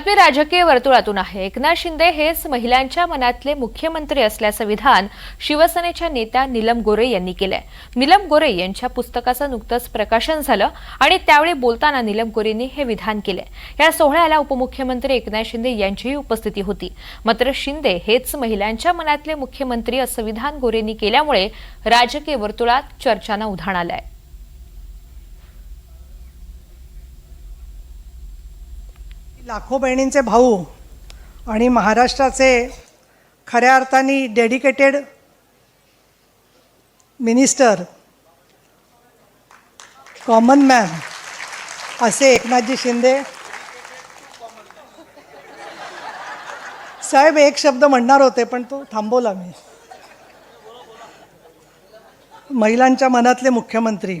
बातमी राजकीय वर्तुळातून आहे. एकनाथ शिंदे हेच महिलांच्या मनातले मुख्यमंत्री असल्याचं विधान शिवसेनेच्या नेत्या नीलम गोरे यांनी केलंय. नीलम गोरे यांच्या पुस्तकाचं नुकतंच प्रकाशन झालं आणि त्यावेळी बोलताना नीलम गोरेंनी हे विधान केलंय. या सोहळ्याला उपमुख्यमंत्री एकनाथ शिंदे यांचीही उपस्थिती होती. मात्र शिंदे हेच महिलांच्या मनातले मुख्यमंत्री असं विधान गोरेंनी केल्यामुळे राजकीय वर्तुळात चर्चांना उधाण आलंय. लाखो बहिणींचे भाऊ आणि महाराष्ट्राचे खऱ्या अर्थाने डेडिकेटेड मिनिस्टर कॉमन मॅन असे एकनाथजी शिंदे. साहेब एक शब्द म्हणणार होते पण तो थांबवला मी. महिलांच्या मनातले मुख्यमंत्री.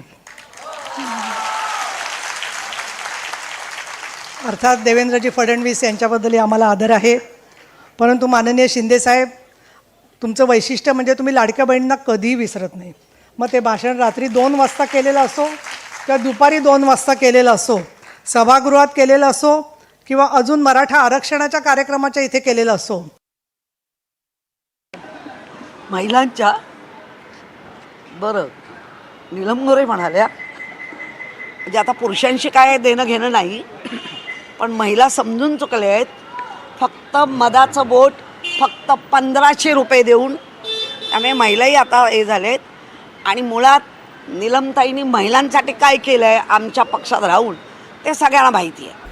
अर्थात देवेंद्रजी फडणवीस यांच्याबद्दलही आम्हाला आदर आहे. परंतु माननीय शिंदेसाहेब तुमचं वैशिष्ट्य म्हणजे तुम्ही लाडक्या बहिणींना कधीही विसरत नाही. मग ते भाषण रात्री दोन वाजता केलेलं असो किंवा दुपारी दोन वाजता केलेलं असो सभागृहात केलेलं असो किंवा अजून मराठा आरक्षणाच्या कार्यक्रमाच्या इथे केलेलं असो. महिलांच्या बरं निलम गोरे म्हणाल्या. म्हणजे आता पुरुषांशी काय देणं घेणं नाही. पण महिला समजून चुकल्या आहेत. फक्त मधाचं बोट फक्त पंधराशे रुपये देऊन. त्यामुळे महिलाही आता हे झालेत. आणि मुळात निलमताईंनी महिलांसाठी काय केलं आहे आमच्या पक्षात राहून ते सगळ्यांना माहिती आहे.